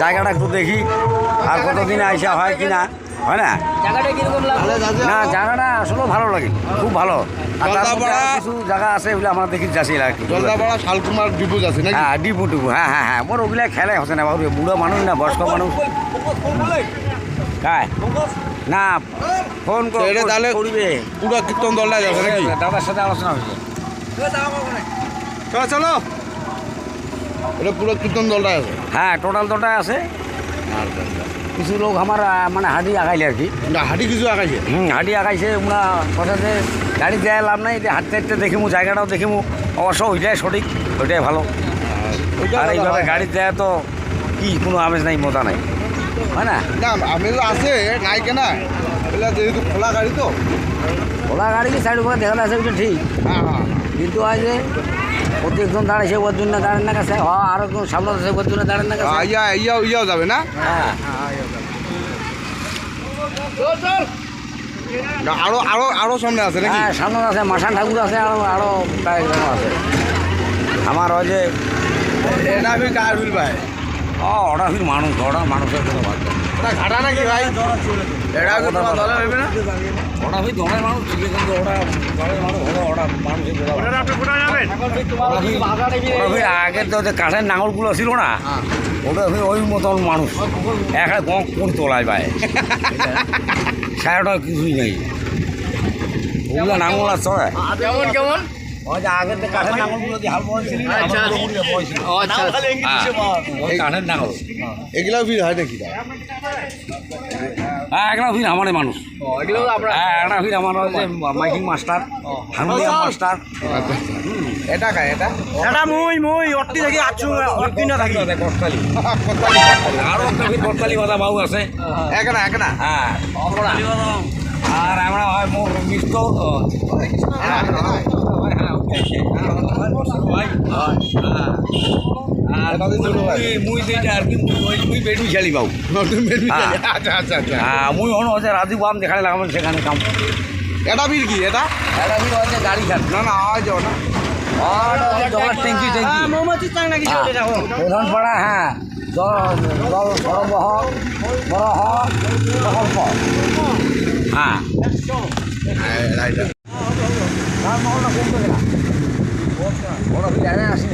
জায়গাটা একটু দেখি আর কতদিন আইসা হয় কি না হয় না? জায়গাটা না জায়গাটা আসলে ভালো লাগে খুব ভালো। আর কিছু জায়গা আছে ওগুলো আমরা দেখি যাচ্ছি আর কি। শালকুমার ডিপোজ আছে হ্যাঁ ডিপু টিপু হ্যাঁ হ্যাঁ হ্যাঁ। মোর ওগুলা খেলে হচ্ছে না বাবু বুড়ো মানুষ না বয়স্ক মানুষ। কায়? না ফোন তাহলে করবে। পুরো কীর্তন দলটা নাকি? দাদার সাথে আলোচনা হয়েছে চলো চলো। এটা পুরো কীর্তন দলটা আছে? হ্যাঁ টোটাল তোটাই আছে। কিছু লোক আমার মানে হাঁটি আগাইলে আর কি। না হাঁটি কিছু আঁকাইছে হুম হাঁটি আগাইছে ওরা কথা যে গাড়ি দেয় লাভ নাই হাঁটতে হাঁটতে দেখিমু জায়গাটাও দেখিমু অবশ্য ওইটাই সঠিক ওইটাই ভালো। আর এইভাবে গাড়ি দেয় তো কি কোনো আমেজ নাই মজা নাই। হয় না? না আমি তো আছে নাই কেনা। যেহেতু খোলা গাড়ি তো। ওলা গাড়ি সাইড করে দেখালে আছে ঠিক। হ্যাঁ হ্যাঁ কিন্তু আজ প্রত্যেকজন দাঁড়াইছে ওর জন্য দাঁড়ান না কাছে হ আর একজন সামনে ওর জন্য দাঁড়ান না কাছে হ্যাঁ, ইয়া ইয়াও যাবে না? হ্যাঁ। আরও আরও আরও সামনে আছে নাকি? হ্যাঁ সামনে আছে মাসান ঠাকুর আছে আরও আরও কয়েকজন আছে। আমার ওই যে ভাই ও ওটা মানুষ ওটা মানুষের কোনো বাদ ঘাটা নাকি ভাই এটা দলে হবে না ওটা দমের মানুষ ঠিক আছে কিন্তু ওটা দলের মানুষ ওটা ওটা আগে তো যে কাঠের নাঙলগুলো ছিল না ওটা ফির ওই মতন মানুষ একটা গঙ্ক কোন তোলায় পায় সারাটা কিছুই নেই ওগুলো নাঙল আর চড়ে কেমন কেমন আচ্ছা। ও আচ্ছা। হ্যাঁ, এগুলাও ভিড় হয় নাকি? হ্যাঁ মানুষ। ও, এগুলো আমরা হ্যাঁ একটা ফির আমার মাইকিং মাস্টার হারমোনিয়াম মাস্টার। এটা খায় এটা? এটা মুই মুই অট্টি থাকি আছু অট্টি না থাকি। কষ্টালি আরও একটা ফির কষ্টালি বাদা বাবু আছে। একনা একনা হ্যাঁ আর আমরা হয় মোর মিষ্ট আর মুই- যেটা আর কি মুই মুই খেলি বাবু। আচ্ছা আচ্ছা আচ্ছা হ্যাঁ মুই হন হচ্ছে রাজীব বাম যেখানে লাগাবেন সেখানে কাম এটা ভিড় কি এটা এটা ফির হচ্ছে গাড়ি ঘাট না না আওয়াজ না জলের ট্যাঙ্কি ট্যাঙ্কি মৌমাছি চাং নাকি প্রধান পাড়া হ্যাঁ জল জল সরবরাহ বরাহ প্রকল্প হ্যাঁ তার মহলটা কমবে কিনা ফিরে আরে আসেনি।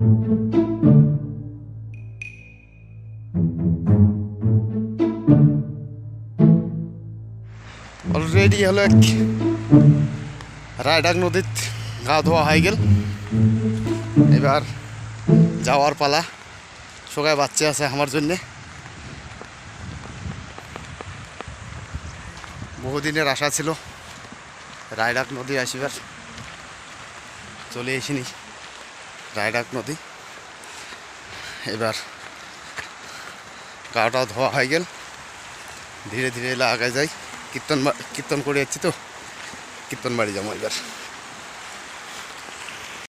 অলরেডি হলো এক রায়ডাক নদীত গা ধোয়া হয়ে গেল। এবার যাওয়ার পালা। সবাই বাচ্চা আছে আমার জন্যে। বহুদিনের আশা ছিল রায়ডাক নদী আসিবার। চলে এসিনি। রায়ডাক নদী। এবার গাটাও ধোয়া হয়ে গেল। ধীরে ধীরে এলা আগে যাই। কীর্তন কীর্তন করে যাচ্ছি তো। কীর্তন বাড়ি যাব এবার।